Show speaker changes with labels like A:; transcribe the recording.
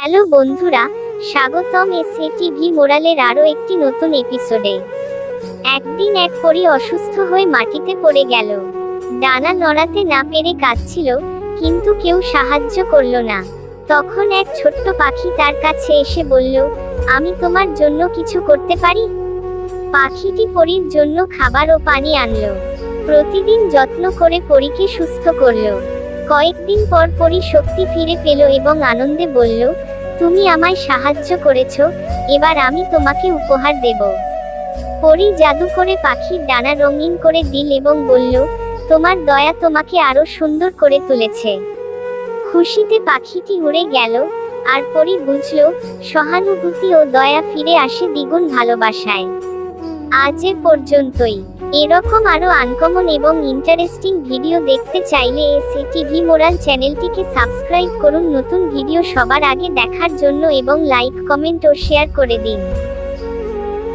A: Hello বন্ধুরা, স্বাগতম SA TV মোরালের আরও একটি নতুন এপিসোডে। একদিন এক পরি অসুস্থ হয়ে মাটিতে পড়ে গেল। ডানা নড়াতে না পেরে কাঁদছিল, কিন্তু কেউ সাহায্য করল না। তখন এক ছোট্ট পাখি তার কাছে এসে বলল, আমি তোমার জন্য কিছু করতে পারি? পাখিটি পরীর জন্য খাবার ও পানি আনলো। প্রতিদিন যত্ন করে পরীকে সুস্থ করল। কয়েকদিন পর পরী শক্তি ফিরে পেল এবং আনন্দে বলল, তুমি আমায় সাহায্য করেছ, এবার আমি তোমাকে উপহার দেব। পরি জাদু করে পাখির ডানা রঙিন করে দিল এবং বলল, তোমার দয়া তোমাকে আরও সুন্দর করে তুলেছে। খুশিতে পাখিটি উড়ে গেল, আর পরী বুঝল, সহানুভূতি ও দয়া ফিরে আসে দ্বিগুণ ভালোবাসায়। আজ এ পর্যন্তই। এরকম আরও আনকমন এবং ইন্টারেস্টিং ভিডিও দেখতে চাইলে এসে টিভি মোরাল চ্যানেলটিকে সাবস্ক্রাইব করুন। নতুন ভিডিও সবার আগে দেখার জন্য এবং লাইক, কমেন্ট ও শেয়ার করে দিন।